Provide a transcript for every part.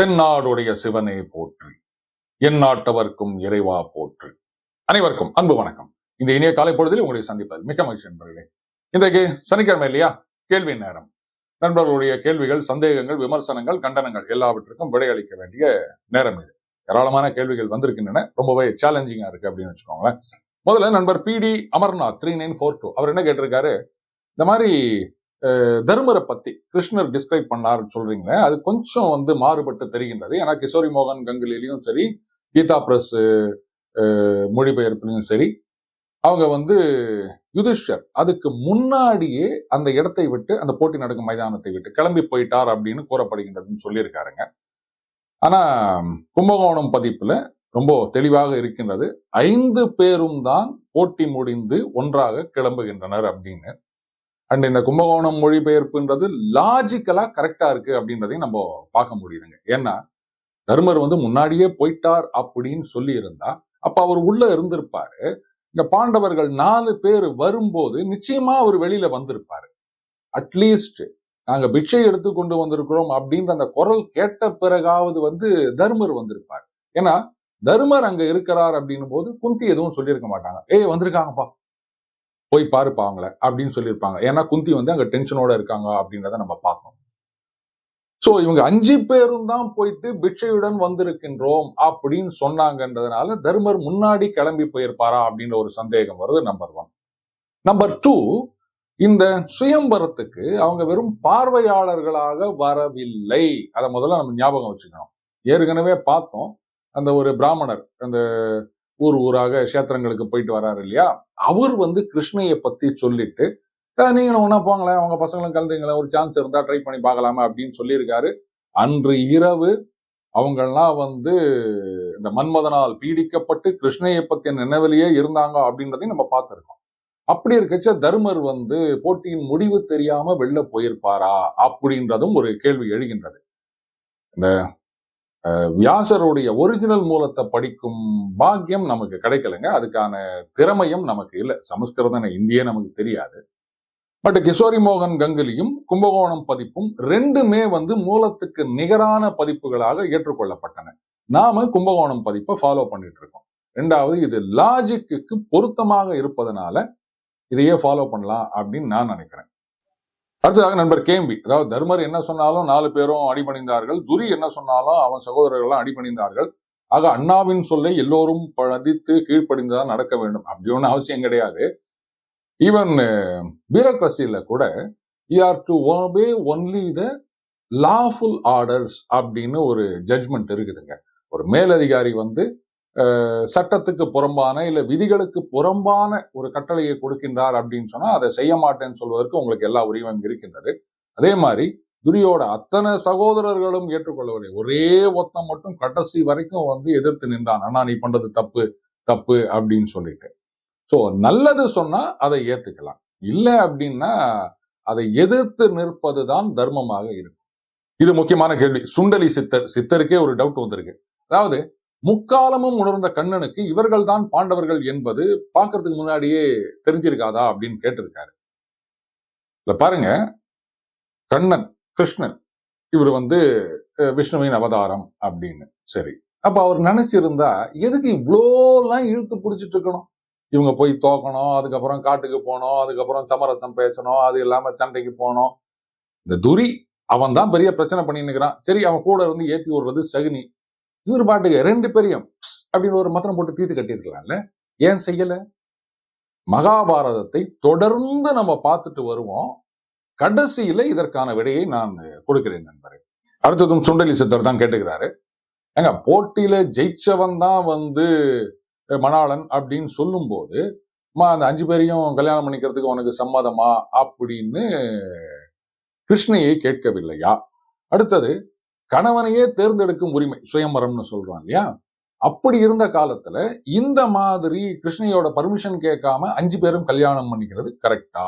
தென்னாடுடைய சிவனே போற்றி என் நாட்டவர்க்கும் இறைவா போற்று. அனைவருக்கும் அன்பு வணக்கம். இந்த இனிய காலை பொழுதில் உங்களை சந்திப்பது மிக்க மகிழ்ச்சி நண்பர்களே இன்றைக்கு சனிக்கிழமை இல்லையா? கேள்வி நேரம். நண்பர்களுடைய கேள்விகள் சந்தேகங்கள் விமர்சனங்கள் கண்டனங்கள் எல்லாவற்றுக்கும் விடையளிக்க வேண்டிய நேரம் இது. ஏராளமான கேள்விகள் வந்திருக்கின்றன. ரொம்பவே சேலஞ்சிங்கா இருக்கு அப்படின்னு வச்சுக்கோங்களேன். முதல்ல நண்பர் P T Amarnath three nine four two அவர் என்ன கேட்டிருக்காரு? இந்த மாதிரி தர்மரை பத்தி கிருஷ்ணர் டிஸ்கிரைப் பண்ணாருன்னு சொல்றீங்க அது கொஞ்சம் வந்து மாறுபட்டு தெரிகின்றது. ஏன்னா கிஷோரி மோகன் கங்குலிலையும் சரி கீதா பிரஸ் மொழிபெயர்ப்புலையும் சரி அவங்க வந்து யுதிஷ்டர். அதுக்கு முன்னாடியே அந்த இடத்தை விட்டு அந்த போட்டி நடக்கும் மைதானத்தை விட்டு கிளம்பி போயிட்டார் அப்படின்னு கூறப்படுகின்றதுன்னு சொல்லியிருக்காருங்க. ஆனா கும்பகோணம் பதிப்புல ரொம்ப தெளிவாக இருக்கின்றது ஐந்து பேரும் தான் போட்டி முடிந்து ஒன்றாக கிளம்புகின்றனர் அப்படின்னு அண்ட் இந்த கும்பகோணம் மொழிபெயர்ப்புன்றது லாஜிக்கலா கரெக்டா இருக்கு அப்படின்றதையும் நம்ம பார்க்க முடியுதுங்க. ஏன்னா தர்மர் வந்து முன்னாடியே போயிட்டார் அப்படின்னு சொல்லி இருந்தா அப்ப அவர் உள்ள இருந்திருப்பாரு. இந்த பாண்டவர்கள் நாலு பேர் வரும்போது நிச்சயமா அவர் வெளியில வந்திருப்பாரு. அட்லீஸ்ட் நாங்க பிட்சை எடுத்து கொண்டு வந்திருக்கிறோம் அப்படின்ற அந்த குரல் கேட்ட பிறகாவது வந்து தர்மர் வந்திருப்பார். ஏன்னா தர்மர் அங்க இருக்கிறார் அப்படின்னும் போது குந்தி எதுவும் சொல்லியிருக்க மாட்டாங்க. ஏய் வந்திருக்காங்கப்பா. போய் பாருப்பா அவங்கள அப்படின்னு சொல்லியிருப்பாங்க. ஏன்னா குந்தி வந்து அங்க டென்ஷனோட இருக்காங்க அப்படின்றத நம்ம பார்க்கணும். சோ இவங்க அஞ்சு பேரும் தான் போயிட்டு பிட்சையுடன் வந்திருக்கின்றோம் அப்படின்னு சொன்னாங்கன்றதுனால தர்மர் முன்னாடி கிளம்பி போயிருப்பாரா? அப்படின்ற ஒரு சந்தேகம் வருது நம்பர் ஒன் நம்பர் டூ இந்த சுயம்பரத்துக்கு அவங்க வெறும் பார்வையாளர்களாக வரவில்லை. அதை முதல்ல நம்ம ஞாபகம் வச்சுக்கணும். ஏற்கனவே பார்த்தோம் அந்த ஒரு பிராமணர் அந்த ஊர் ஊராக கஷேத்திரங்களுக்கு போயிட்டு வராரு இல்லையா? அவர் வந்து கிருஷ்ணையை பத்தி சொல்லிட்டு நீங்களும் ஒன்னா போங்களேன் அவங்க பசங்களும் கலந்துங்களேன் ஒரு சான்ஸ் இருந்தா ட்ரை பண்ணி பார்க்கலாமா? அப்படின்னு சொல்லியிருக்காரு. அன்று இரவு அவங்கெல்லாம் வந்து இந்த மன்மதனால் பீடிக்கப்பட்டு கிருஷ்ணையை பத்திய நினைவிலேயே இருந்தாங்க அப்படின்றதையும் நம்ம பார்த்துருக்கோம். அப்படி இருக்கச்ச தர்மர் வந்து போட்டியின் முடிவு தெரியாம வெளில போயிருப்பாரா அப்படின்றதும் ஒரு கேள்வி எழுகின்றது. இந்த வியாசருடைய ஒரிஜினல் மூலத்தை படிக்கும் பாக்கியம் நமக்கு கிடைக்கலைங்க. அதுக்கான திறமையும் நமக்கு இல்லை. சமஸ்கிருதம் இந்தியே நமக்கு தெரியாது. பட் கிஷோரி மோகன் கங்குலியும் கும்பகோணம் பதிப்பும் ரெண்டுமே வந்து மூலத்துக்கு நிகரான பதிப்புகளாக ஏற்றுக்கொள்ளப்பட்டன. நாம கும்பகோணம் பதிப்பை ஃபாலோ பண்ணிட்டு இருக்கோம் ரெண்டாவது இது லாஜிக்கு பொருத்தமாக இருப்பதனால இதையே ஃபாலோ பண்ணலாம் அப்படின்னு நான் நினைக்கிறேன். அடுத்ததாக நண்பர் கேம்பி. அதாவது தர்மர் என்ன சொன்னாலும் நாலு பேரும் அடிபணிந்தார்கள் துரி என்ன சொன்னாலும் அவன் சகோதரர்கள்லாம் அடிபணிந்தார்கள் ஆக அண்ணாவின் சொல்லை எல்லோரும் பதித்து கீழ்ப்படிந்துதான் நடக்க வேண்டும். அப்படி ஒன்றும் அவசியம் கிடையாது. ஈவன் பியூரோக்ரஸியில் கூட you are to obey only the lawful orders அப்படின்னு ஒரு ஜட்ஜ்மெண்ட் இருக்குதுங்க. ஒரு மேலதிகாரி வந்து சட்டத்துக்கு புறம்பான இல்ல விதிகளுக்கு புறம்பான ஒரு கட்டளையை கொடுக்கின்றார் அப்படின்னு சொன்னா அதை செய்ய மாட்டேன்னு சொல்வதற்கு உங்களுக்கு எல்லா உரிமையும் இருக்கின்றது. அதே மாதிரி துரியோட அத்தனை சகோதரர்களும் ஏற்றுக்கொள்ளவில்லை. ஒரே ஒத்தம் மட்டும் கடைசி வரைக்கும் வந்து எதிர்த்து நின்றான். அண்ணா நீ பண்றது தப்பு தப்பு அப்படின்னு சொல்லிட்டு. சோ நல்லது சொன்னா அதை ஏத்துக்கலாம். இல்ல அப்படின்னா அதை எதிர்த்து நிற்பதுதான் தர்மமாக இருக்கும். இது முக்கியமான கேள்வி. சுண்டலி சித்தர் சித்தருக்கே ஒரு டவுட் வந்திருக்கு. அதாவது முக்காலமும் உணர்ந்த கண்ணனுக்கு இவர்கள் தான் பாண்டவர்கள் என்பது பார்க்கறதுக்கு முன்னாடியே தெரிஞ்சிருக்காதா அப்படின்னு கேட்டிருக்காரு. இல்ல பாருங்க. கண்ணன் கிருஷ்ணன் இவர் வந்து விஷ்ணுவின் அவதாரம் அப்படின்னு. சரி. அப்ப அவர் நினைச்சிருந்தா எதுக்கு இவ்வளோலாம் இழுத்து பிடிச்சிட்டு இருக்கணும்? இவங்க போய் தோக்கணும் அதுக்கப்புறம் காட்டுக்கு போனோம் அதுக்கப்புறம் சமரசம் பேசணும் அது இல்லாம சண்டைக்கு போனோம் இந்த துரி அவன் தான் பெரிய பிரச்சனை பண்ணின்னுக்கிறான் சரி அவன் கூட இருந்து ஏத்தி விடுறது சகுனி. இவர் பாட்டுக்கு ரெண்டு பேரையும் அப்படின்னு ஒரு மத்திரம் போட்டு தீர்த்து கட்டியிருக்கலாம்ல? ஏன் செய்யல? மகாபாரதத்தை தொடர்ந்து நம்ம பார்த்துட்டு வருவோம். கடைசியில இதற்கான விடையை நான் கொடுக்கிறேன் நண்பரே. அடுத்ததும் சுண்டலி சித்தர் தான் கேட்டுக்கிறாரு. ஏங்க போட்டியில ஜெயிச்சவன் தான் வந்து மணாளன் அப்படின்னு சொல்லும்போது அம்மா அந்த அஞ்சு பேரையும் கல்யாணம் பண்ணிக்கிறதுக்கு உனக்கு சம்மதமா? அப்படின்னு கிருஷ்ணையை கேட்கவில்லையா? அடுத்தது கணவனையே தேர்ந்தெடுக்கும் உரிமை சுயம்பரம்னு சொல்றான் இல்லையா? அப்படி இருந்த காலத்துல இந்த மாதிரி கிருஷ்ணையோட பர்மிஷன் கேட்காம அஞ்சு பேரும் கல்யாணம் பண்ணிக்கிறது கரெக்டா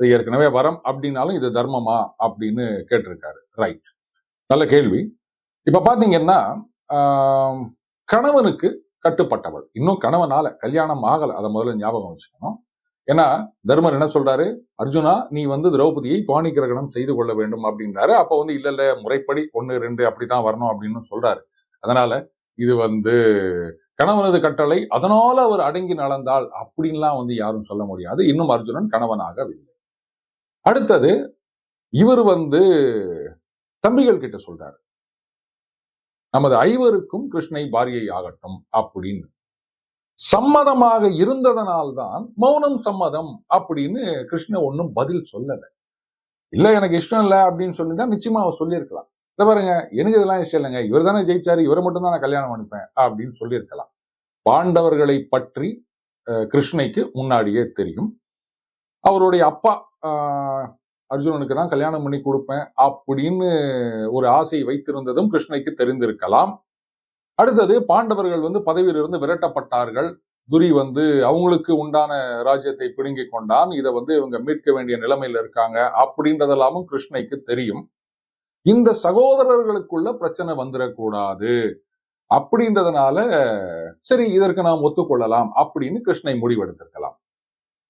இது ஏற்கனவே வரம் அப்படின்னாலும் இது தர்மமா அப்படின்னு கேட்டிருக்காரு. ரைட் நல்ல கேள்வி. இப்ப பாத்தீங்கன்னா கணவனுக்கு கட்டுப்பட்டவள். இன்னும் கணவனால கல்யாணம் ஆகலை. அதை முதல்ல ஞாபகம் வச்சுக்கணும். ஏன்னா தர்மர் என்ன சொல்றாரு? அர்ஜுனா நீ வந்து திரௌபதியை பாணி கிரகணம் செய்து கொள்ள வேண்டும் அப்படின்றாரு. அப்ப வந்து இல்ல இல்ல முறைப்படி ஒன்னு ரெண்டு அப்படித்தான் வரணும் அப்படின்னு சொல்றாரு. அதனால இது வந்து கணவனது கட்டளை அதனால அவர் அடங்கி நடந்தால் அப்படின்லாம் வந்து யாரும் சொல்ல முடியாது. இன்னும் அர்ஜுனன் கணவனாகவில்லை. அடுத்தது இவர் வந்து தம்பிகள் கிட்ட சொல்றாரு. நமது ஐவருக்கும் கிருஷ்ணை பாரியை ஆகட்டும் அப்படின்னு. சம்மதமாக இருந்ததனால்தான் மௌனம் சம்மதம் அப்படின்னு கிருஷ்ண ஒன்றும் பதில் சொல்லல. இல்ல எனக்கு இஷ்டம் இல்ல அப்படின்னு சொல்லிதான் நிச்சயமா அவர் சொல்லியிருக்கலாம். இத பாருங்க எனக்கு இதெல்லாம் இஷ்டம் இல்லைங்க. இவர் தானே ஜெயிச்சாரு இவரை மட்டும் தான் நான் கல்யாணம் பண்ணிப்பேன் அப்படின்னு சொல்லியிருக்கலாம். பாண்டவர்களை பற்றி கிருஷ்ணைக்கு முன்னாடியே தெரியும். அவருடைய அப்பா அர்ஜுனனுக்கு தான் கல்யாணம் பண்ணி கொடுப்பேன் அப்படின்னு ஒரு ஆசை வைத்திருந்ததும் கிருஷ்ணைக்கு தெரிந்திருக்கலாம். அடுத்தது பாண்டவர்கள் வந்து பதவியிலிருந்து விரட்டப்பட்டார்கள். துரி வந்து அவங்களுக்கு உண்டான ராஜ்யத்தை பிடுங்கி கொண்டான். இதை வந்து இவங்க மீட்க வேண்டிய நிலைமையில இருக்காங்க அப்படின்றதெல்லாமும் கிருஷ்ணைக்கு தெரியும். இந்த சகோதரர்களுக்குள்ள பிரச்சனை வந்துடக்கூடாது அப்படின்றதுனால சரி இதற்கு நாம் ஒத்துக்கொள்ளலாம் அப்படின்னு கிருஷ்ணை முடிவெடுத்திருக்கலாம்.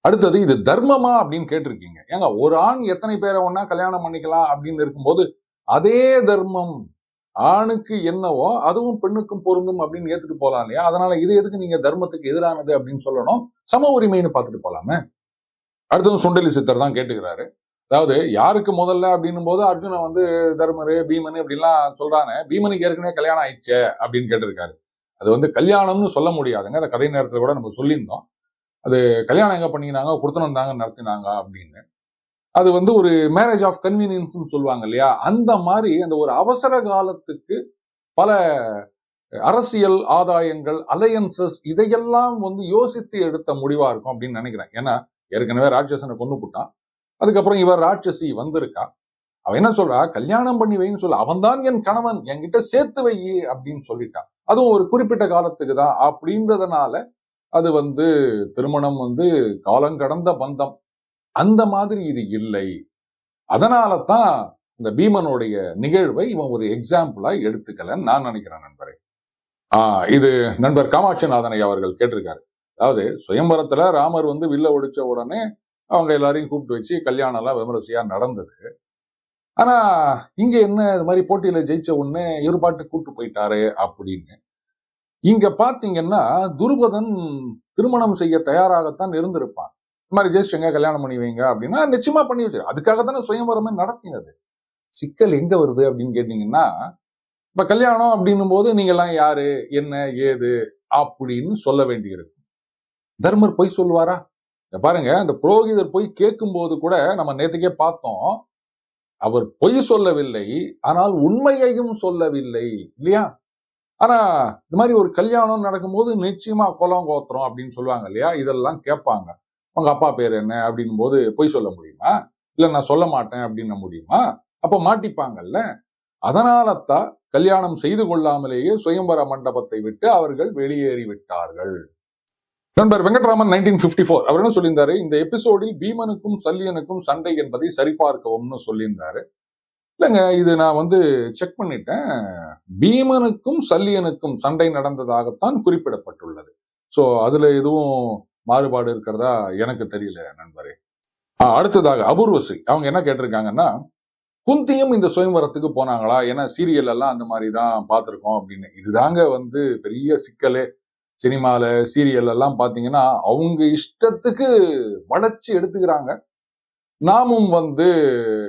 அடுத்தது இது தர்மமா அப்படின்னு கேட்டிருக்கீங்க. ஏங்க ஒரு ஆண் எத்தனை பேரை ஒன்னா கல்யாணம் பண்ணிக்கலாம் அப்படின்னு இருக்கும்போது அதே தர்மம் ஆணுக்கு என்னவோ அதுவும் பெண்ணுக்கும் பொருந்தும் அப்படின்னு ஏத்துட்டு போலாம் இல்லையா? அதனால இது எதுக்கு நீங்க தர்மத்துக்கு எதிரானது அப்படின்னு சொல்லணும்? சம உரிமைன்னு பார்த்துட்டு போலாமே. அடுத்தது சுண்டலி சித்தர் தான் கேட்டுக்கிறாரு. அதாவது யாருக்கு முதல்ல அப்படின்னும் போது அர்ஜுன வந்து தர்மரு பீமனு அப்படின்லாம் சொல்றானே. பீமனுக்கு ஏற்கனவே கல்யாணம் ஆயிடுச்சு அப்படின்னு கேட்டிருக்காரு. அது வந்து கல்யாணம்னு சொல்ல முடியாதுங்க. அந்த கதை நேரத்தில் கூட நம்ம சொல்லியிருந்தோம். அது கல்யாணம் எங்க பண்ணிக்கினாங்க? கொடுத்தனம் தாங்க நடத்தினாங்க அப்படின்னு. அது வந்து ஒரு மேரேஜ் ஆஃப் கன்வீனியன்ஸ்னு சொல்லுவாங்க இல்லையா? அந்த மாதிரி அந்த ஒரு அவசர காலத்துக்கு பல அரசியல் ஆதாயங்கள் அலையன்சஸ் இதையெல்லாம் வந்து யோசித்து எடுத்த முடிவா இருக்கும் அப்படின்னு நினைக்கிறேன். ஏன்னா ஏற்கனவே ராட்சசனை கொண்டு போட்டான். அதுக்கப்புறம் இவர் ராட்சசி வந்திருக்கா. அவன் என்ன சொல்றா? கல்யாணம் பண்ணி வைன்னு சொல்ல. அவன் தான் என் கணவன். என்கிட்ட சேர்த்து வை அப்படின்னு சொல்லிட்டான் அதுவும் ஒரு குறிப்பிட்ட காலத்துக்கு தான். அப்படின்றதுனால அது வந்து திருமணம் வந்து காலங்கடந்த பந்தம். அந்த மாதிரி இது இல்லை. அதனால தான் இந்த பீமனுடைய நிகழ்வை இவன் ஒரு எக்ஸாம்பிளா எடுத்துக்கலன்னு நான் நினைக்கிறேன் நண்பரே. ஆஹ் இது நண்பர் காமாட்சிநாதனை அவர்கள் கேட்டிருக்காரு. அதாவது சுயம்பரத்துல ராமர் வந்து வில்ல ஒடிச்ச உடனே அவங்க எல்லாரையும் கூப்பிட்டு வச்சு கல்யாணம் எல்லாம் விமரிசையா நடந்தது. ஆனா இங்க என்ன இது மாதிரி போட்டியில ஜெயிச்ச உடனே இவர் பாட்டு கூப்பிட்டு போயிட்டாரு அப்படின்னு. இங்க பாத்தீங்கன்னா துருபதன் திருமணம் செய்ய தயாராகத்தான் இருந்திருப்பான். இந்த மாதிரி ஜெயிச்சுங்க கல்யாணம் பண்ணி வைங்க அப்படின்னா நிச்சயமா பண்ணி வச்சு அதுக்காக தானே சுயம்பரமே நடத்தினது. சிக்கல் எங்க வருது அப்படின்னு கேட்டீங்கன்னா இப்ப கல்யாணம் அப்படின்னும் போது நீங்க எல்லாம் யாரு என்ன ஏது அப்படின்னு சொல்ல வேண்டியிருக்கு. தர்மர் பொய் சொல்லுவாரா? பாருங்க அந்த புரோகிதர் போய் கேட்கும் போது கூட நம்ம நேற்றுக்கே பார்த்தோம். அவர் பொய் சொல்லவில்லை ஆனால் உண்மையையும் சொல்லவில்லை இல்லையா? ஆனா இந்த மாதிரி ஒரு கல்யாணம் நடக்கும்போது நிச்சயமா குலம் கோத்திரம் அப்படின்னு சொல்லுவாங்க இல்லையா? இதெல்லாம் கேட்பாங்க. உங்க அப்பா பேர் என்ன அப்படின் போது பொய் சொல்ல முடியுமா? இல்ல நான் சொல்ல மாட்டேன் அப்படின்ன முடியுமா? அப்ப மாட்டிப்பாங்கல்ல. அதனால தான் கல்யாணம் செய்து கொள்ளாமலேயே சுயம்பர மண்டபத்தை விட்டு அவர்கள் வெளியேறி விட்டார்கள். நண்பர் வெங்கட்ராமன் நைன்டீன் பிப்டி ஃபோர் அவர் என்ன சொல்லியிருந்தாரு? இந்த எபிசோடில் பீமனுக்கும் சல்லியனுக்கும் சண்டை என்பதை சரிபார்க்கவும்னு சொல்லியிருந்தாரு. இல்லைங்க இது நான் வந்து செக் பண்ணிட்டேன். பீமனுக்கும் சல்லியனுக்கும் சண்டை நடந்ததாகத்தான் குறிப்பிடப்பட்டுள்ளது. ஸோ அதுல எதுவும் மாறுபாடு இருக்கிறதா எனக்கு தெரியல நண்பரே. அடுத்ததாக அபூர்வசி. அவங்க என்ன கேட்டிருக்காங்கன்னா குந்தியும் இந்த சுயம்பரத்துக்கு போனாங்களா? ஏன்னா சீரியல் எல்லாம் அந்த மாதிரி தான் பார்த்துருக்கோம் அப்படின்னு. இதுதாங்க வந்து பெரிய சிக்கலே. சினிமாவில் சீரியல் எல்லாம் பார்த்தீங்கன்னா அவங்க இஷ்டத்துக்கு வளர்ச்சி எடுத்துக்கிறாங்க. நாமும் வந்து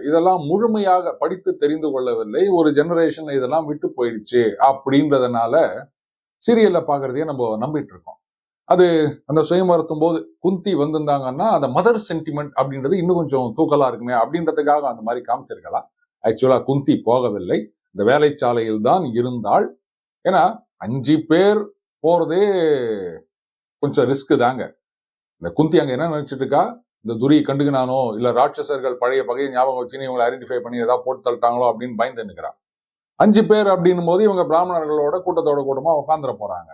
இதெல்லாம் முழுமையாக படித்து தெரிந்து கொள்ளவில்லை. ஒரு ஜெனரேஷன் இதெல்லாம் விட்டு போயிடுச்சு அப்படின்றதுனால சீரியல்ல பாக்குறதையே நம்ம நம்பிட்டு இருக்கோம். அது அந்த சுயமரத்தும் போது குந்தி வந்திருந்தாங்கன்னா அந்த மதர் சென்டிமெண்ட் அப்படின்றது இன்னும் கொஞ்சம் தூக்கலா இருக்குமே அப்படின்றதுக்காக அந்த மாதிரி காமிச்சிருக்கலாம். ஆக்சுவலா குந்தி போகவில்லை. இந்த வேலைச்சாலையில் தான் இருந்தால் ஏன்னா அஞ்சு பேர் போறதே கொஞ்சம் ரிஸ்க் தாங்க. இந்த குந்தி அங்க என்ன நினைச்சிட்டு இருக்கா இந்த துரியை கண்டுக்கினானோ இல்ல ராட்சசர்கள் பழைய பகையை ஞாபகம் வச்சுன்னு இவங்களை ஐடென்டிஃபை பண்ணி ஏதாவது போட்டு தள்ளிட்டாங்களோ அப்படின்னு பயந்து நிற்கிறான் அஞ்சு பேர் அப்படின்னும் போது இவங்க பிராமணர்களோட கூட்டத்தோட கூட்டமா உட்காந்துட போறாங்க.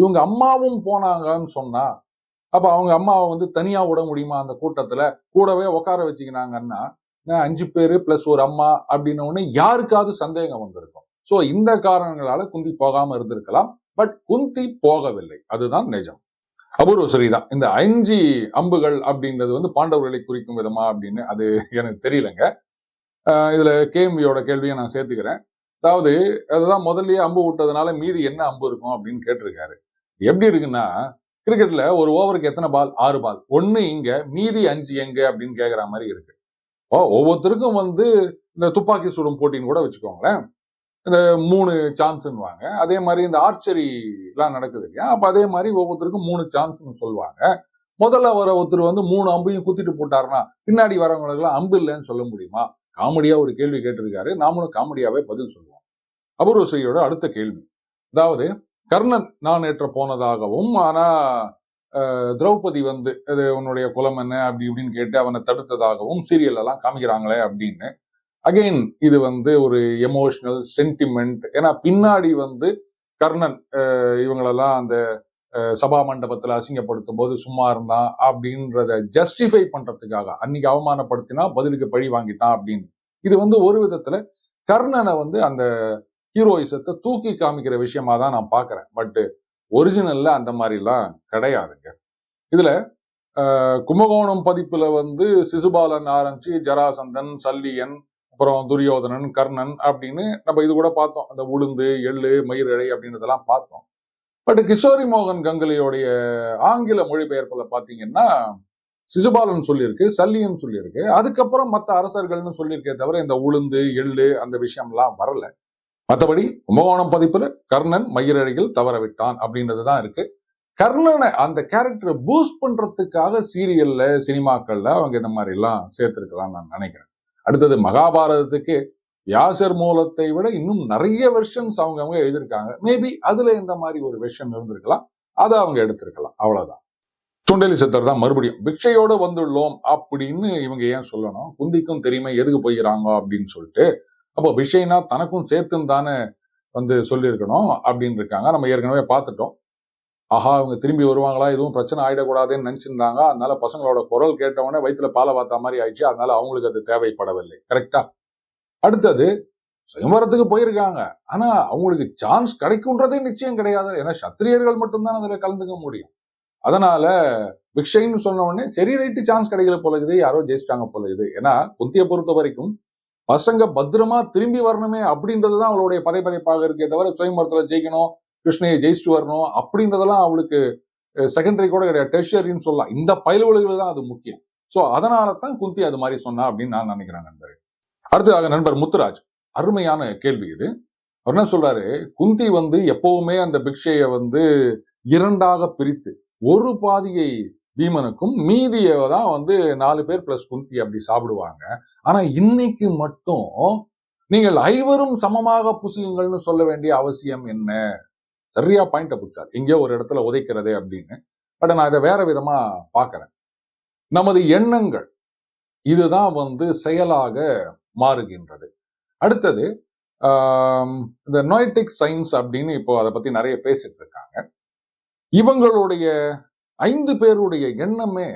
இவங்க அம்மாவும் போனாங்கன்னு சொன்னா அப்ப அவங்க அம்மாவை வந்து தனியா விட முடியுமா அந்த கூட்டத்துல? கூடவே உட்கார வச்சுக்கினாங்கன்னா அஞ்சு பேரு பிளஸ் ஒரு அம்மா அப்படின்ன உடனே யாருக்காவது சந்தேகம் வந்திருக்கும். சோ இந்த காரணங்களால குந்தி போகாம இருந்திருக்கலாம். பட் குந்தி போகவில்லை. அதுதான் நிஜம். அபூர்வ சரிதான் இந்த அஞ்சு அம்புகள் அப்படின்றது வந்து பாண்டவர்களை குறிக்கும் விதமா அப்படின்னு அது எனக்கு தெரியலங்க. ஆஹ் இதுல கேஎம்பியோட கேள்வியை நான் சேர்த்துக்கிறேன். அதாவது அதுதான் முதல்லயே அம்பு விட்டதுனால மீதி என்ன அம்பு இருக்கும் அப்படின்னு கேட்டிருக்காரு. எப்படி இருக்குன்னா கிரிக்கெட்ல ஒரு ஓவருக்கு எத்தனை பால் ஆறு பால் ஒன்று இங்க மீதி அஞ்சு எங்க அப்படின்னு கேட்குற மாதிரி இருக்கு. ஓ ஒவ்வொருத்தருக்கும் வந்து இந்த துப்பாக்கி சுடும் போட்டின்னு கூட வச்சுக்கோங்களேன். இந்த மூணு சான்ஸ்ன்னுவாங்க அதே மாதிரி இந்த ஆர்ச்சரி எல்லாம் நடக்குது இல்லையா? அப்ப அதே மாதிரி ஒவ்வொருத்தருக்கும் மூணு சான்ஸ்ன்னு சொல்லுவாங்க. முதல்ல வர ஒருத்தர் வந்து மூணு அம்பையும் குத்திட்டு போட்டாருன்னா பின்னாடி வரவங்களுக்குலாம் அம்பு இல்லைன்னு சொல்ல முடியுமா? காமெடியா ஒரு கேள்வி கேட்டிருக்காரு. நாமளும் காமெடியாவே பதில் சொல்லுவோம். அபூர்வஸ்ரீயோட அடுத்த கேள்வி. அதாவது கர்ணன் நான் ஏற்ற போனதாகவும் ஆனா திரௌபதி வந்து அது உன்னுடைய குலம் என்ன? அப்படி இப்படின்னு கேட்டு அவனை தடுத்ததாகவும் சீரியல் எல்லாம் காமிக்கிறாங்களே அப்படின்னு. அகைன் இது வந்து ஒரு எமோஷனல் சென்டிமெண்ட் ஏன்னா பின்னாடி வந்து கர்ணன் இவங்களெல்லாம் அந்த சபா மண்டபத்தில் அசிங்கப்படுத்தும் போது சும்மா இருந்தான் அப்படின்றத ஜஸ்டிஃபை பண்றதுக்காக அன்னைக்கு அவமானப்படுத்தினா பதிலுக்கு பழி வாங்கிட்டான் அப்படின்னு. இது வந்து ஒரு விதத்துல கர்ணனை வந்து அந்த ஹீரோயிசத்தை தூக்கி காமிக்கிற விஷயமா தான் நான் பாக்குறேன் பட் ஒரிஜினல்ல அந்த மாதிரிலாம் கிடையாதுங்க. இதுல கும்பகோணம் பதிப்புல வந்து சிசுபாலன் ஆரம்பிச்சு ஜராசந்தன் சல்லியன் அப்புறம் துரியோதனன் கர்ணன் அப்படின்னு நம்ம இது கூட பார்த்தோம். அந்த உளுந்து எள்ளு மயிரிழை அப்படின்றதெல்லாம் பார்த்தோம். பட் கிஷோரி மோகன் கங்குலியோடைய ஆங்கில மொழிபெயர்ப்புல பார்த்தீங்கன்னா சிசுபாலன் சொல்லியிருக்கு சல்லியன் சொல்லியிருக்கு. அதுக்கப்புறம் மற்ற அரசர்கள்னு சொல்லியிருக்கே தவிர இந்த உளுந்து எள்ளு அந்த விஷயம்லாம் வரல. மற்றபடி கும்பகோணம் பதிப்புல கர்ணன் மயிரழைகள் தவற விட்டான் அப்படின்றது தான் இருக்கு. கர்ணனை அந்த கேரக்டரை பூஸ்ட் பண்றதுக்காக சீரியல்ல சினிமாக்கள்ல அவங்க இந்த மாதிரி எல்லாம் சேர்த்திருக்கலாம் நான் நினைக்கிறேன். அடுத்தது மகாபாரதத்துக்கு வியாசர் மூலத்தை விட இன்னும் நிறைய வெர்ஷன்ஸ் அவங்க அவங்க எழுதியிருக்காங்க. மேபி அதுல இந்த மாதிரி ஒரு வெர்ஷன் இருந்திருக்கலாம். அதை அவங்க எடுத்திருக்கலாம். அவ்வளவுதான். சுண்டலி சித்தர் தான் மறுபடியும் பிக்ஷையோட வந்துள்ளோம் அப்படின்னு இவங்க ஏன் சொல்லணும்? குந்திக்கும் தெரியுமே எதுக்கு போயிடறாங்க அப்படின்னு சொல்லிட்டு அப்போ விஷயம்னா தனக்கும் சேர்த்துன்னு தானே வந்து சொல்லியிருக்கணும் அப்படின்னு இருக்காங்க நம்ம ஏற்கனவே பார்த்துட்டோம். ஆஹா அவங்க திரும்பி வருவாங்களா? எதுவும் பிரச்சனை ஆகிடக்கூடாதுன்னு நினைச்சிருந்தாங்க. அதனால பசங்களோட குரல் கேட்டவொடனே வயிற்றுல பாலை பார்த்த மாதிரி ஆயிடுச்சு. அதனால அவங்களுக்கு அது தேவைப்படவில்லை. கரெக்டா அடுத்தது சுயம்பரத்துக்கு போயிருக்காங்க. ஆனா அவங்களுக்கு சான்ஸ் கிடைக்கும்ன்றதே நிச்சயம் கிடையாது. ஏன்னா சத்திரியர்கள் மட்டும்தான் அதுல கலந்துக்க முடியும். அதனால பிக்ஷைன்னு சொன்ன உடனே சரி ரைட்டு சான்ஸ் கிடைக்கல போல இருக்குது. யாரோ ஜெயிச்சிட்டாங்க போல இது ஏன்னா குந்தியை பொறுத்த வரைக்கும் பசங்க பத்திரமா திரும்பி வரணுமே அப்படின்றது தான் அவளுடைய பதைப்பதைப்பாக இருக்கே தவிர சுயம்பரத்தில் ஜெயிக்கணும் கிருஷ்ணையை ஜெயிச்சுட்டு வரணும் அப்படின்றதெல்லாம் அவளுக்கு செகண்டரி கூட கிடையாது. டெர்ஷரின்னு சொல்லலாம். இந்த பயில்வழிகள் தான் அது முக்கியம். ஸோ அதனால தான் குந்தி அது மாதிரி சொன்னா அப்படின்னு நான் நினைக்கிறேன் நண்பர். அடுத்ததாக நண்பர் முத்துராஜ். அருமையான கேள்வி இது. அவர் என்ன சொல்றாரு? குந்தி வந்து எப்பவுமே அந்த பிக்ஷையை வந்து இரண்டாக பிரித்து ஒரு பாதியை பீமனுக்கும் மீதியை தான் வந்து நாலு பேர் பிளஸ் குந்தி அப்படி சாப்பிடுவாங்க. ஆனா இன்னைக்கு மட்டும் நீங்கள் ஐவரும் சமமாக புசுகுங்கள்னு சொல்ல வேண்டிய அவசியம் என்ன? சரியா பாயிண்ட பிடிச்சார் எங்கேயோ ஒரு இடத்துல உதைக்கிறதே அப்படின்னு. பட் நான் இதை வேற விதமா பாக்குறேன் நமது எண்ணங்கள் இதுதான் வந்து செயலாக மாறுகின்றது. அடுத்தது இந்த நோய்டிக் சயின்ஸ் அப்படின்னு இப்போ அதை பத்தி நிறைய பேசிட்டு இருக்காங்க. இவங்களுடைய ஐந்து பேருடைய எண்ணமே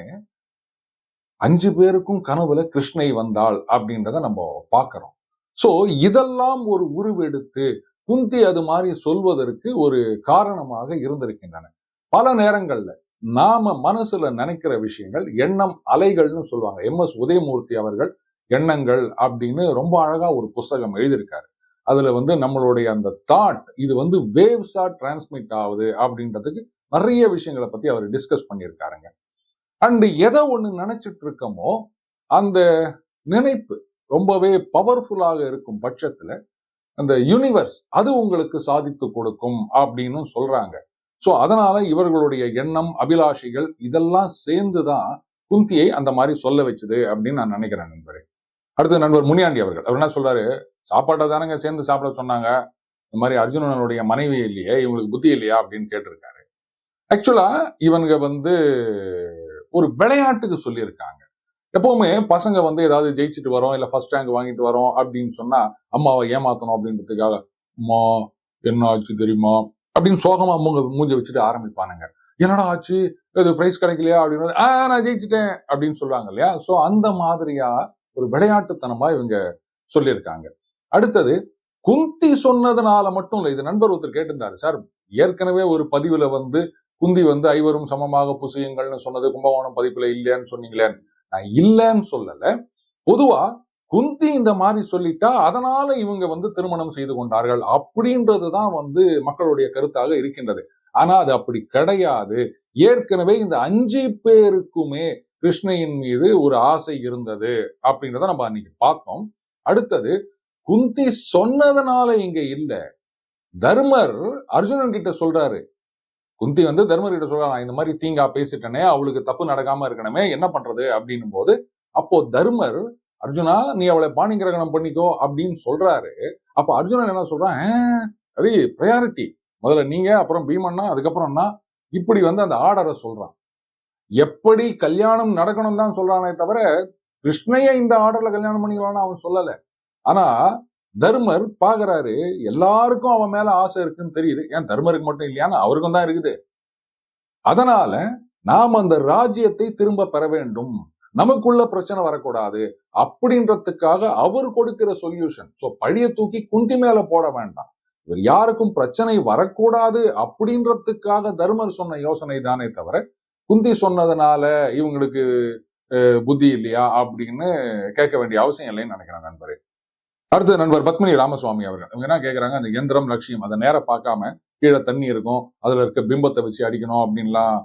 அஞ்சு பேருக்கும் கனவுல கிருஷ்ணை வந்தாள் அப்படின்றத நம்ம பார்க்கிறோம். சோ இதெல்லாம் ஒரு உருவெடுத்து குந்தி அது மாதிரி சொல்வதற்கு ஒரு காரணமாக இருந்திருக்கின்றன. பல நேரங்கள்ல நாம மனசுல நினைக்கிற விஷயங்கள் எண்ணம் அலைகள்னு சொல்லுவாங்க. எம். எஸ். உதயமூர்த்தி அவர்கள் எண்ணங்கள் அப்படின்னு ரொம்ப அழகா ஒரு புஸ்தகம் எழுதியிருக்காரு. அதுல வந்து நம்மளுடைய அந்த தாட் இது வந்து வேவ்ஸா டிரான்ஸ்மிட் ஆகுது அப்படின்றதுக்கு நிறைய விஷயங்களை பத்தி அவர் டிஸ்கஸ் பண்ணியிருக்காருங்க. அண்ட் எதை ஒண்ணு நினைச்சிட்டு இருக்கோமோ அந்த நினைப்பு ரொம்பவே பவர்ஃபுல்லாக இருக்கும் பட்சத்துல அந்த யூனிவர்ஸ் அது உங்களுக்கு சாதித்து கொடுக்கும் அப்படின்னு சொல்றாங்க. சோ அதனால இவர்களுடைய எண்ணம் அபிலாஷைகள் இதெல்லாம் சேர்ந்து தான் குந்தியை அந்த மாதிரி சொல்ல வச்சது அப்படின்னு நான் நினைக்கிறேன் நண்பரே. அடுத்து நண்பர் முனியாண்டி அவர்கள். அவர் என்ன சொல்றாரு? சாப்பாட்டை தானங்க சேர்ந்து சாப்பிட சொன்னாங்க. இந்த மாதிரி அர்ஜுனனுடைய மனைவி இல்லையே இவங்களுக்கு புத்தி இல்லையா அப்படின்னு கேட்டிருக்காரு. ஆக்சுவலா இவனுங்க வந்து ஒரு விளையாட்டுக்கு சொல்லியிருக்காங்க. எப்பவுமே பசங்க வந்து ஏதாவது ஜெயிச்சுட்டு வரோம் இல்லை ஃபர்ஸ்ட் ரேங்க் வாங்கிட்டு வரோம் அப்படின்னு சொன்னால் அம்மாவை ஏமாத்தணும் அப்படின்றதுக்காக அம்மா என்ன ஆச்சு தெரியுமா? அப்படின்னு சோகமா மூங்க மூஞ்ச வச்சுட்டு ஆரம்பிப்பானுங்க. என்னடா ஆச்சு? இது ப்ரைஸ் கிடைக்கலையா? அப்படின்னு ஆ நான் ஜெயிச்சிட்டேன். அப்படின்னு சொல்றாங்க இல்லையா? ஸோ அந்த மாதிரியா ஒரு விளையாட்டுத்தனமா இவங்க சொல்லியிருக்காங்க. அடுத்தது குந்தி சொன்னதுனால மட்டும் இல்லை இது நண்பர் ஒருத்தர் கேட்டிருந்தாரு சார் ஏற்கனவே ஒரு பதிவுல வந்து குந்தி வந்து ஐவரும் சமமாக புசியுங்கள்னு சொன்னது கும்பகோணம் பதிப்புல இல்லையான்னு சொன்னீங்களே. நான் இல்லைன்னு சொல்லல. பொதுவா குந்தி இந்த மாதிரி சொல்லிட்டா அதனால இவங்க வந்து திருமணம் செய்து கொண்டார்கள் அப்படின்றதுதான் வந்து மக்களுடைய கருத்தாக இருக்கின்றது. ஆனா அது அப்படி கிடையாது. ஏற்கனவே இந்த அஞ்சு பேருக்குமே கிருஷ்ணையின் மீது ஒரு ஆசை இருந்தது அப்படின்றத நம்ம அன்னைக்கு பார்த்தோம். அடுத்தது குந்தி சொன்னதுனால இங்க இல்ல. தர்மர் அர்ஜுனன் கிட்ட சொல்றாரு குந்தி வந்து தர்மர் கிட்ட இந்த மாதிரி தீங்கா பேசிட்டனே அவளுக்கு தப்பு நடக்காம இருக்கணுமே என்ன பண்றது அப்படின்னும் போது அப்போ தர்மர் அர்ஜுனா நீ அவளை பாணி கிரகணம் பண்ணிக்கோ அப்படின்னு சொல்றாரு. அப்ப அர்ஜுனன் என்ன சொல்றான் அது ப்ரையாரிட்டி முதல்ல நீங்க அப்புறம் பீமன்னா அதுக்கப்புறம்னா இப்படி வந்து அந்த ஆர்டரை சொல்றான். எப்படி கல்யாணம் நடக்கணும் தான் சொல்றானே தவிர கிருஷ்ணைய இந்த ஆர்டர்ல கல்யாணம் பண்ணிக்கலாம்னு அவன் சொல்லல. ஆனா தர்மர் பாக்குறாரு எல்லாருக்கும் அவன் மேல ஆசை இருக்குன்னு தெரியுது. ஏன் தர்மருக்கு மட்டும் இல்லையான்னு அவருக்கும் தான் இருக்குது. அதனால நாம் அந்த ராஜ்யத்தை திரும்ப பெற வேண்டும். நமக்குள்ள பிரச்சனை வரக்கூடாது. அப்படின்றதுக்காக அவர் கொடுக்கிற சொல்யூஷன் சோ பழிய தூக்கி குந்தி மேல போட வேண்டாம். இவர் யாருக்கும் பிரச்சனை வரக்கூடாது அப்படின்றதுக்காக தர்மர் சொன்ன யோசனை தானே தவிர குந்தி சொன்னதுனால இவங்களுக்கு அஹ், புத்தி இல்லையா? அப்படின்னு கேட்க வேண்டிய அவசியம் இல்லைன்னு நினைக்கிறேன் நண்பரே. அடுத்து நண்பர் பத்மினி ராமசுவாமி அவர்கள். இவங்க என்ன கேக்குறாங்க? அந்த இயந்திரம் லட்சியம் அதை நேரம் பார்க்காம கீழே தண்ணி இருக்கும் அதுல இருக்க பிம்பத்தை வச்சு அடிக்கணும் அப்படின்லாம்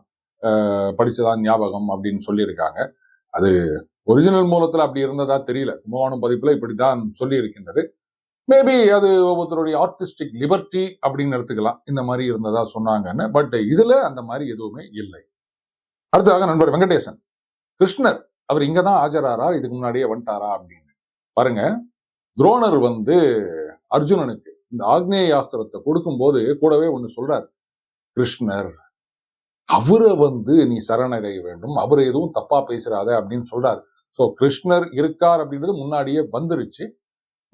படித்ததான் படிச்சதான் ஞாபகம் அப்படின்னு சொல்லியிருக்காங்க. அது ஒரிஜினல் மூலத்துல அப்படி இருந்ததா தெரியல. கும்பகோணம் பதிப்புல இப்படித்தான் சொல்லி இருக்கின்றது மேபி அது ஒவ்வொருத்தருடைய ஆர்டிஸ்டிக் லிபர்ட்டி அப்படின்னு எடுத்துக்கலாம். இந்த மாதிரி இருந்ததா சொன்னாங்கன்னு. பட் இதுல அந்த மாதிரி எதுவுமே இல்லை. அடுத்ததாக நண்பர் வெங்கடேசன். கிருஷ்ணர் அவர் இங்கே தான் ஆஜராரா இதுக்கு முன்னாடியே வந்துட்டாரா அப்படின்னு. பாருங்க. துரோணர் வந்து அர்ஜுனனுக்கு இந்த ஆக்னேயாஸ்திரத்தை கொடுக்கும்போது கூடவே ஒண்ணு சொல்றாரு. கிருஷ்ணர் அவரை வந்து நீ சரணடைய வேண்டும். அவர் எதுவும் தப்பா பேசுறாத அப்படின்னு சொல்றாரு. சோ கிருஷ்ணர் இருக்கார் அப்படின்றது முன்னாடியே வந்துருச்சு.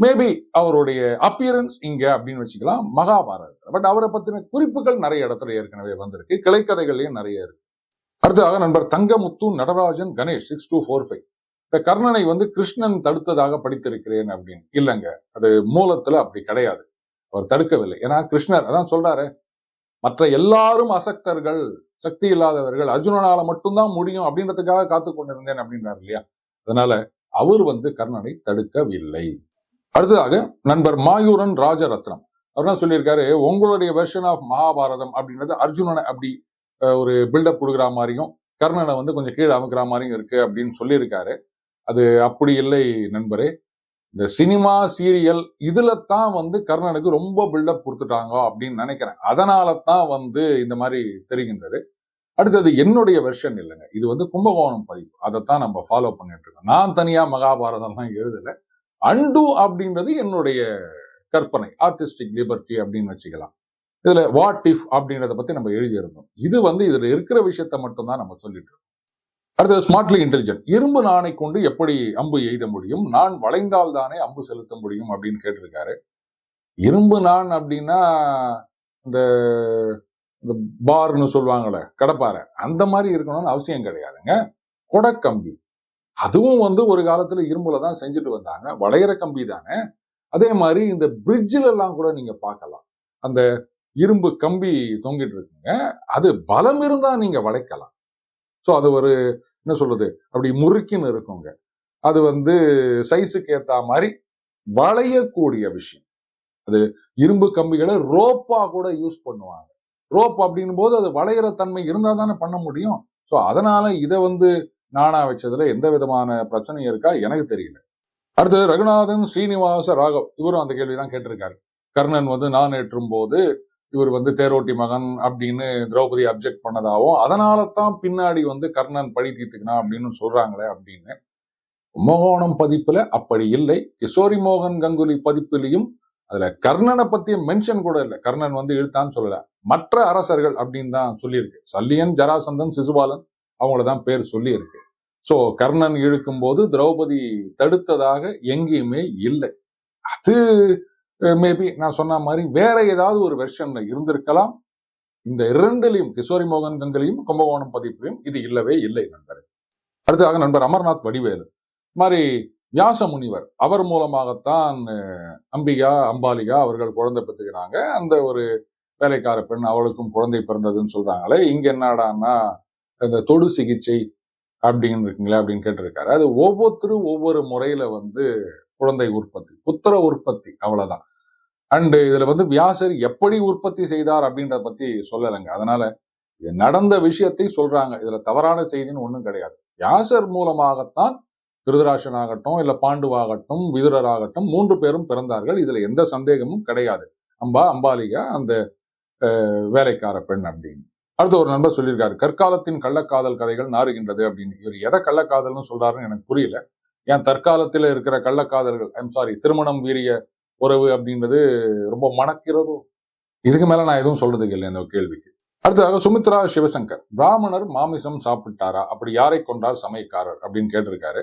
மேபி அவருடைய அப்பியரன்ஸ் இங்க அப்படின்னு வச்சுக்கலாம் மகாபாரதத்துல. பட் அவரை பத்தின குறிப்புகள் நிறைய இடத்துல ஏற்கனவே வந்திருக்கு. கிளைக்கதைகள்லயும் நிறைய இருக்கு. அடுத்ததாக நண்பர் Thangamuthu Natarajan Ganesh six two four five இந்த கர்ணனை வந்து கிருஷ்ணன் தடுத்ததாக படித்திருக்கிறேன் அப்படின்னு. இல்லைங்க. அது மூலத்துல அப்படி கிடையாது. அவர் தடுக்கவில்லை. ஏன்னா கிருஷ்ணர் அதான் சொல்றாரு. மற்ற எல்லாரும் அசக்தர்கள் சக்தி இல்லாதவர்கள் அர்ஜுனனால மட்டும்தான் முடியும் அப்படின்றதுக்காக காத்து கொண்டிருந்தேன் அப்படின்றாரு இல்லையா? அதனால அவர் வந்து கர்ணனை தடுக்கவில்லை. அடுத்ததாக நண்பர் மாயூரன் ராஜரத்னம். அவர் என்ன சொல்லியிருக்காரு? உங்களுடைய வெர்ஷன் ஆஃப் மகாபாரதம் அப்படின்றது அர்ஜுனனை அப்படி ஒரு பில்டப் கொடுக்குற மாதிரியும் கர்ணனை வந்து கொஞ்சம் கீழே அமுக்கிற மாதிரியும் இருக்கு அப்படின்னு சொல்லியிருக்காரு. அது அப்படி இல்லை நண்பரே. இந்த சினிமா சீரியல் இதுல தான் வந்து கர்ணனுக்கு ரொம்ப பில்டப் கொடுத்துட்டாங்க அப்படின்னு நினைக்கிறேன். அதனால தான் வந்து இந்த மாதிரி தெரிகின்றது. அடுத்தது என்னுடைய வெர்ஷன் இல்லைங்க. இது வந்து கும்பகோணம் பதிப்பு அதைத்தான் நம்ம ஃபாலோ பண்ணிட்டு இருக்கோம் நான் தனியா மகாபாரதம்லாம் எழுதலை. அண்டு அப்படின்றது என்னுடைய கற்பனை. ஆர்டிஸ்டிக் லிபர்ட்டி அப்படின்னு வச்சுக்கலாம். இதுல வாட் இஃப் அப்படின்றத பத்தி நம்ம எழுதியிருந்தோம். இது வந்து இதுல இருக்கிற விஷயத்த மட்டும்தான் நம்ம சொல்லிட்டு இருக்கோம் அடுத்தது ஸ்மார்ட்லி இன்டெலிஜென்ட் இரும்பு நாணை கொண்டு எப்படி அம்பு எய்த முடியும்? நான் வளைந்தால் தானே அம்பு செலுத்த முடியும் அப்படின்னு கேட்டிருக்காரு. இரும்பு நான் அப்படின்னா இந்த இந்த பார்னு சொல்லுவாங்கல்ல கடப்பாறை அந்த மாதிரி இருக்கணும்னு அவசியம் கிடையாதுங்க. கொடக்கம்பி அதுவும் வந்து ஒரு காலத்துல இரும்புல தான் செஞ்சுட்டு வந்தாங்க. வளையிற கம்பி தானே. அதே மாதிரி இந்த பிரிட்ஜில் எல்லாம் கூட நீங்க பார்க்கலாம். அந்த இரும்பு கம்பி தொங்கிட்டு இருக்குங்க. அது பலம் இருந்தா நீங்க வளைக்கலாம். ஸோ அது ஒரு என்ன சொல்றது அப்படி முறுக்கின்னு இருக்குங்க. அது வந்து சைஸுக்கு ஏத்த மாதிரி வளையக்கூடிய விஷயம். அது இரும்பு கம்பிகளை ரோப்பா கூட யூஸ் பண்ணுவாங்க. ரோப் அப்படின்னும் போது அது வளையிற தன்மை இருந்தா தானே பண்ண முடியும். ஸோ அதனால இதை வந்து நானா வச்சதுல எந்த விதமான பிரச்சனையும் இருக்கா? எனக்கு தெரியல. அடுத்தது ரகுநாதன் ஸ்ரீனிவாச ராகவ் இவரும் அந்த கேள்வி தான் கேட்டிருக்காரு. கர்ணன் வந்து நான் ஏற்றும் போது இவர் வந்து தேரோட்டி மகன் அப்படின்னு திரௌபதி அப்ஜெக்ட் பண்ணதாகவும் அதனால தான் பின்னாடி வந்து கர்ணன் பழி தீர்த்துக்கினா அப்படின்னு சொல்றாங்களே அப்படின்னு. கும்பகோணம் பதிப்புல அப்படி இல்லை. கிஷோரி மோகன் கங்குலி பதிப்பிலையும் அதுல கர்ணனை பத்திய மென்ஷன் கூட இல்லை. கர்ணன் வந்து இழுத்தான்னு சொல்லல. மற்ற அரசர்கள் அப்படின்னு தான் சொல்லியிருக்கு. சல்லியன் ஜராசந்தன் சிசுபாலன் அவங்கள தான் பேர் சொல்லியிருக்கு. சோ கர்ணன் இழுக்கும் போது திரௌபதி தடுத்ததாக எங்கேயுமே இல்லை. அது மேபி நான் சொன்ன மாதிரி வேற ஏதாவது ஒரு வெர்ஷன்ல இருந்திருக்கலாம். இந்த இரண்டிலையும் கிஷோரி மோகன் கங்கலையும் கும்பகோணம் பதிப்பிலையும் இது இல்லவே இல்லை நண்பர். அடுத்ததாக நண்பர் அமர்நாத் வடிவேலு. இது மாதிரி வியாச முனிவர் அவர் மூலமாகத்தான் அம்பிகா அம்பாலிகா அவர்கள் குழந்தை பெற்றுக்கிறாங்க. அந்த ஒரு வேலைக்கார பெண் அவளுக்கும் குழந்தை பிறந்ததுன்னு சொல்றாங்களே இங்க என்னடான்னா இந்த தொடு சிகிச்சை அப்படின்னு இருக்குங்களே அப்படின்னு கேட்டிருக்காரு. அது ஒவ்வொருத்தரும் ஒவ்வொரு முறையில வந்து குழந்தை உற்பத்தி புத்திர உற்பத்தி அவ்வளவுதான். அண்டு இதுல வந்து வியாசர் எப்படி உற்பத்தி செய்தார் அப்படின்றத பத்தி சொல்லலைங்க. அதனால இது நடந்த விஷயத்தை சொல்றாங்க. இதுல தவறான செய்தின்னு ஒண்ணும் கிடையாது. வியாசர் மூலமாகத்தான் திருதராசன் ஆகட்டும் இல்ல பாண்டுவாகட்டும் விதுரராகட்டும் மூன்று பேரும் பிறந்தார்கள். இதுல எந்த சந்தேகமும் கிடையாது. அம்பா அம்பாலிகா அந்த அஹ், வேலைக்கார பெண் அப்படின்னு. அடுத்து ஒரு நண்பர் சொல்லியிருக்காரு கற்காலத்தின் கள்ளக்காதல் கதைகள் நாறுகின்றது அப்படின்னு. இவர் எதை கள்ளக்காதல்னு சொல்றாருன்னு எனக்கு புரியல. ஏன் தற்காலத்துல இருக்கிற கள்ளக்காதல்கள் ஐம் சாரி திருமணம் வீரிய உறவு அப்படின்றது ரொம்ப மணக்கிறதோ? இதுக்கு மேல நான் எதுவும் சொல்றதுக்கு இல்லை இந்த கேள்விக்கு. அடுத்ததாக சுமித்ரா சிவசங்கர் பிராமணர் மாமிசம் சாப்பிட்டாரா? அப்படி யாரை கொண்டார் சமயக்காரர் அப்படின்னு கேட்டிருக்காரு.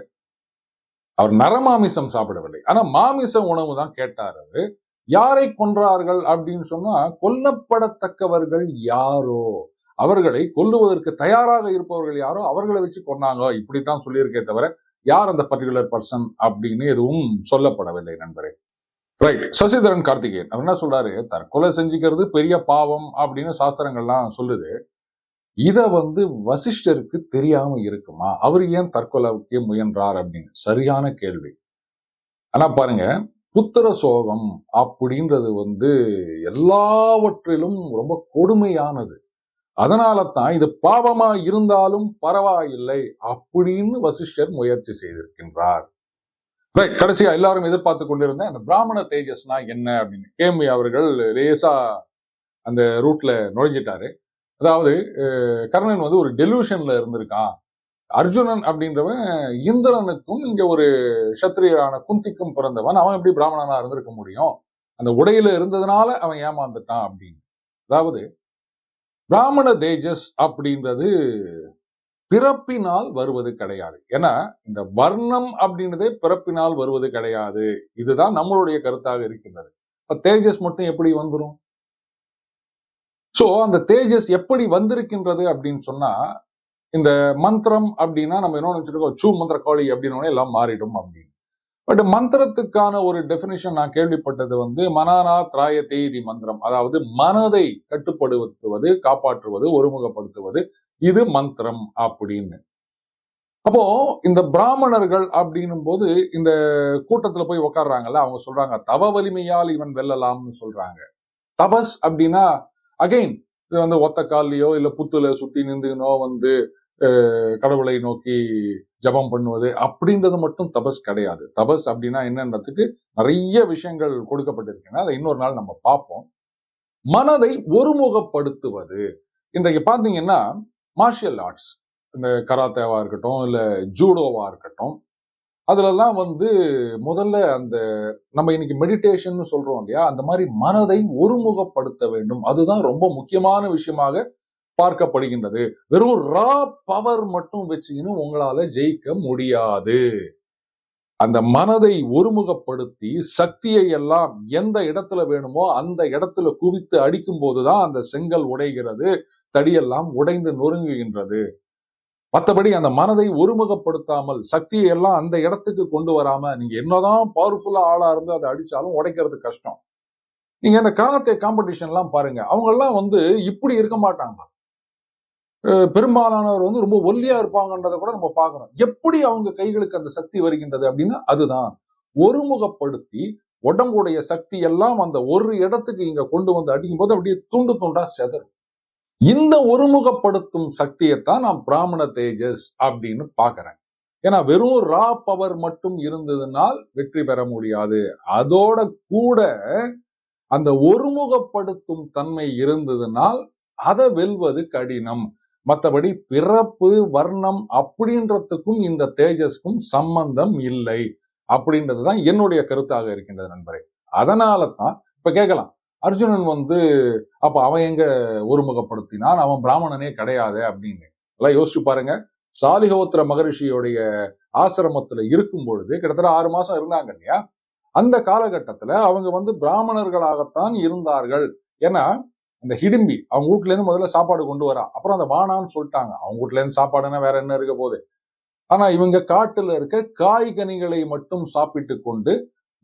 அவர் நரமாமிசம் சாப்பிடவில்லை. ஆனா மாமிச உணவு தான் கேட்டார் அவரு. யாரை கொன்றார்கள் அப்படின்னு சொன்னா கொல்லப்படத்தக்கவர்கள் யாரோ? அவர்களை கொல்லுவதற்கு தயாராக இருப்பவர்கள் யாரோ? அவர்களை வச்சு கொன்னாங்க. இப்படித்தான் சொல்லியிருக்கே தவிர யார் அந்த பர்டிகுலர் பர்சன் அப்படின்னு எதுவும் சொல்லப்படவில்லை நண்பரே. ரைட் சசிதரன் கார்த்திகேயன். அவர் என்ன சொல்றாரு? தற்கொலை செஞ்சுக்கிறது பெரிய பாவம் அப்படின்னு சாஸ்திரங்கள்லாம் சொல்லுது. இதை வந்து வசிஷ்டருக்கு தெரியாம இருக்குமா? அவர் ஏன் தற்கொலைக்கு முயன்றார் அப்படின்னு? சரியான கேள்வி. ஆனா பாருங்க புத்திர சோகம் அப்படின்றது வந்து எல்லாவற்றிலும் ரொம்ப கொடுமையானது. அதனால தான் இது பாவமா இருந்தாலும் பரவாயில்லை அப்படின்னு வசிஷ்டர் முயற்சி செய்திருக்கின்றார். ரைட் கடைசியா எல்லாரும் எதிர்பார்த்து கொண்டிருந்த அந்த பிராமண தேஜஸ்னா என்ன அப்படின்னு. கேமி அவர்கள் லேசா அந்த ரூட்ல நுழைஞ்சிட்டாரு. அதாவது கர்ணன் வந்து ஒரு டெலூஷன்ல இருந்திருக்கான். அர்ஜுனன் அப்படின்றவன் இந்திரனுக்கும் இங்க ஒரு சத்திரியரான குந்திக்கும் பிறந்தவன். அவன் எப்படி பிராமணனா இருந்திருக்க முடியும்? அந்த உடையில இருந்ததுனால அவன் ஏமாந்துட்டான் அப்படின்னு. அதாவது பிராமண தேஜஸ் அப்படின்றது பிறப்பினால் வருவது கிடையாது. ஏன்னா இந்த வர்ணம் அப்படின்றதே பிறப்பினால் வருவது கிடையாது. இதுதான் நம்மளுடைய கருத்தாக இருக்கின்றது. இப்ப தேஜஸ் மட்டும் எப்படி வந்துரும்? சோ அந்த தேஜஸ் எப்படி வந்திருக்கின்றது அப்படின்னு சொன்னா இந்த மந்திரம் அப்படின்னா நம்ம என்ன நினைச்சிருக்கோம்? சூ மந்திர கோழி அப்படின்னு எல்லாம் மாறிடும் அப்படின்னு. பட் மந்திரத்துக்கான ஒரு டெபினிஷன் நான் கேள்விப்பட்டது வந்து மனானா திராய தேதி மந்திரம். அதாவது மனதை கட்டுப்படுத்துவது காப்பாற்றுவது ஒருமுகப்படுத்துவது இது மந்திரம் அப்படின்னு. அப்போ இந்த பிராமணர்கள் அப்படின்னும் போது இந்த கூட்டத்துல போய் உட்கார்றாங்கல்ல அவங்க சொல்றாங்க தவ வலிமையால் இவன் வெல்லலாம்னு சொல்றாங்க. தபஸ் அப்படின்னா அகைன் இது வந்து ஒத்த கால்லையோ இல்ல புத்துல சுத்தி நின்றுனோ வந்து கடவுளை நோக்கி ஜபம் பண்ணுவது அப்படின்றது மட்டும் தபஸ் கிடையாது. தபஸ் அப்படின்னா என்னன்றதுக்கு நிறைய விஷயங்கள் கொடுக்கப்பட்டிருக்கின்றன அதை இன்னொரு நாள் நம்ம பார்ப்போம். மனதை ஒருமுகப்படுத்துவது. இன்றைக்கு பார்த்தீங்கன்னா மார்ஷியல் ஆர்ட்ஸ் இந்த கராத்தேவா இருக்கட்டும் இல்ல ஜூடோவா இருக்கட்டும் அதுலலாம் வந்து முதல்ல அந்த நம்ம இன்னைக்கு மெடிடேஷன் சொல்றோம் இல்லையா அந்த மாதிரி மனதை ஒருமுகப்படுத்த வேண்டும். அதுதான் ரொம்ப முக்கியமான விஷயமாக பார்க்கப்படுகின்றது. வெறும் ரா பவர் மட்டும் வச்சுக்கின்னு உங்களால ஜெயிக்க முடியாது. அந்த மனதை ஒருமுகப்படுத்தி சக்தியை எல்லாம் எந்த இடத்துல வேணுமோ அந்த இடத்துல குவித்து அடிக்கும் போதுதான் அந்த செங்கல் உடைகிறது தடியெல்லாம் உடைந்து நொறுங்குகின்றது. மற்றபடி அந்த மனதை ஒருமுகப்படுத்தாமல் சக்தியை எல்லாம் அந்த இடத்துக்கு கொண்டு வராம நீங்க என்னதான் பவர்ஃபுல்லா ஆளா இருந்து அதை அடிச்சாலும் உடைக்கிறது கஷ்டம். நீங்க அந்த கராத்தே காம்படிஷன் எல்லாம் பாருங்க அவங்க எல்லாம் வந்து இப்படி இருக்க மாட்டாங்க. பெரும்பாலானவர் வந்து ரொம்ப ஒல்லியா இருப்பாங்கன்றதை கூட நம்ம பார்க்கிறோம். எப்படி அவங்க கைகளுக்கு அந்த சக்தி வருகின்றது அப்படின்னா அதுதான். ஒருமுகப்படுத்தி உடம்புடைய சக்தி எல்லாம் அந்த ஒரு இடத்துக்கு இங்க கொண்டு வந்து அடிக்கும் போது அப்படியே துண்டு துண்டா செதறும். இந்த ஒருமுகப்படுத்தும் சக்தியைத்தான் நான் பிராமண தேஜஸ் அப்படின்னு பாக்குறேன் ஏன்னா வெறும் ரா பவர் மட்டும் இருந்ததுனால் வெற்றி பெற முடியாது. அதோட கூட அந்த ஒருமுகப்படுத்தும் தன்மை இருந்ததுனால் அதை வெல்வது கடினம். மற்றபடி பிறப்பு வர்ணம் அப்படின்றதுக்கும் இந்த தேஜஸ்க்கும் சம்பந்தம் இல்லை அப்படின்றதுதான் என்னுடைய கருத்தாக இருக்கின்றது நண்பரே. அதனால தான் இப்ப கேட்கலாம் அர்ஜுனன் வந்து அப்ப அவன் எங்க ஒருமுகப்படுத்தினான்? அவன் பிராமணனே கிடையாது அப்படின்னு. எல்லாம் யோசிச்சு பாருங்க. சாலிகோத்திர மகரிஷியோடைய ஆசிரமத்துல இருக்கும் பொழுது கிட்டத்தட்ட ஆறு மாசம் இருந்தாங்க இல்லையா? அந்த காலகட்டத்துல அவங்க வந்து பிராமணர்களாகத்தான் இருந்தார்கள். ஏன்னா அந்த ஹிடிம்பி அவங்க வீட்ல இருந்து முதல்ல சாப்பாடு கொண்டு வரா அப்புறம் அந்த வானான்னு சொல்லிட்டாங்க. அவங்க வீட்ல இருந்து சாப்பாடுன்னா வேற என்ன இருக்க போகுது? ஆனா இவங்க காட்டுல இருக்க காய்கனிகளை மட்டும் சாப்பிட்டு கொண்டு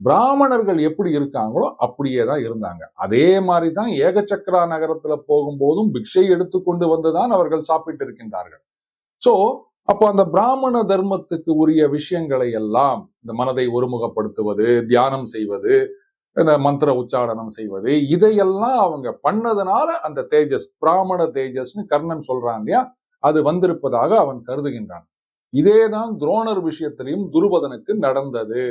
பிராமணர்கள் எப்படி இருக்காங்களோ அப்படியே தான் இருந்தாங்க. அதே மாதிரி தான் ஏகச்சக்கரா நகரத்துல போகும்போதும் பிக்ஷை எடுத்துக்கொண்டு வந்துதான் அவர்கள் சாப்பிட்டு இருக்கின்றார்கள். சோ அப்போ அந்த பிராமண தர்மத்துக்கு உரிய விஷயங்களை எல்லாம் இந்த மனதை ஒருமுகப்படுத்துவது தியானம் செய்வது இந்த மந்திர உச்சாரணம் செய்வது. இதையெல்லாம் அவங்க பண்ணதுனால அந்த தேஜஸ் பிராமண தேஜஸ்னு கர்ணன் சொல்றான் இல்லையா? அது வந்திருப்பதாக அவன் கருதுகின்றான். இதேதான் துரோணர் விஷயத்திலையும் துருபதனுக்கு நடந்தது.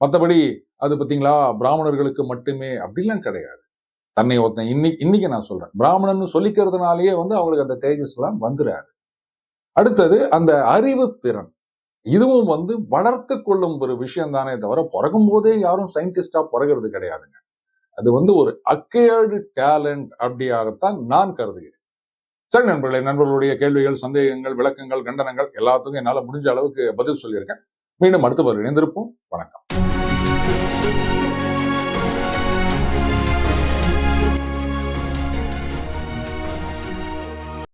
மற்றபடி அது பாத்தீங்களா? பிராமணர்களுக்கு மட்டுமே அப்படிலாம் கிடையாது. தன்னை ஒருத்தன் இன்னைக்கு இன்னைக்கு நான் சொல்றேன். பிராமணன் சொல்லிக்கிறதுனாலேயே வந்து அவங்களுக்கு அந்த தேஜஸ் எல்லாம் வந்துடாது அடுத்தது அந்த அறிவு திறன் இதுவும் வந்து வளர்த்து கொள்ளும் ஒரு விஷயம் தானே தவிர பிறக்கும் போதே யாரும் சயின்டிஸ்டா பிறகுறது கிடையாதுங்க. அது வந்து ஒரு அக்கேர்டு டேலண்ட் அப்படியாகத்தான் நான் கருதுகிறேன். சரி நண்பர்களே நண்பர்களுடைய கேள்விகள் சந்தேகங்கள் விளக்கங்கள் கண்டனங்கள் எல்லாத்துக்கும் என்னால முடிஞ்ச அளவுக்கு பதில் சொல்லியிருக்கேன். மீண்டும் அடுத்த இணைந்திருப்போம். வணக்கம்.